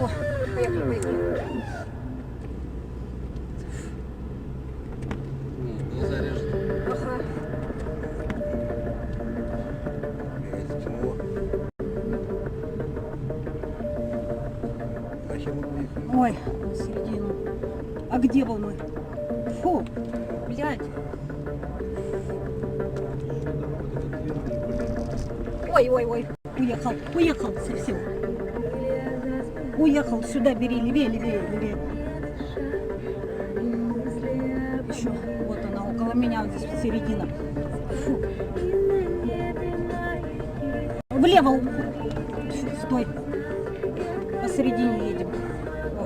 О, поехали, поехали. Ага. Ой, на середину. А где был мой? Фу, блядь. Ой, ой, ой, уехал, уехал совсем. Уехал сюда, бери, левее, левее, левее. Еще, вот она, около меня, вот здесь середина. Фу. Влево. Фу, Стой. Посередине едем. О.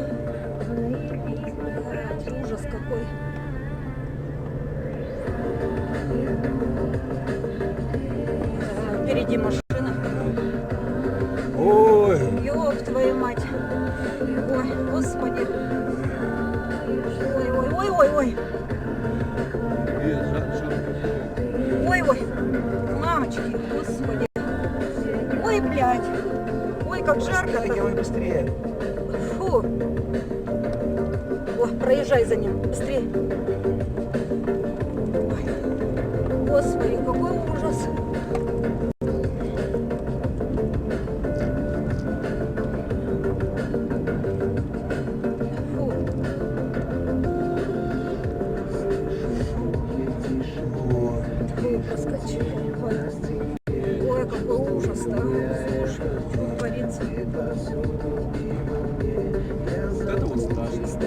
Ужас какой. Впереди машина. Твою мать. Ой, господи. Ой, ой, ой, ой, ой. Привет, жар, жар. Ой, ой. Мамочки, господи. Ой, блядь. Ой, как жарко. делай быстрее. Фу. О, проезжай за ним. Быстрее. Ой. Господи,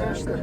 arkadaşlar.